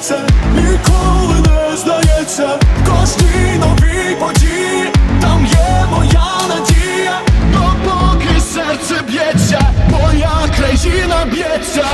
сміється, ніколи не здається, кожній новій події, там є моя надія, допоки серце б'ється, моя країна б'ється.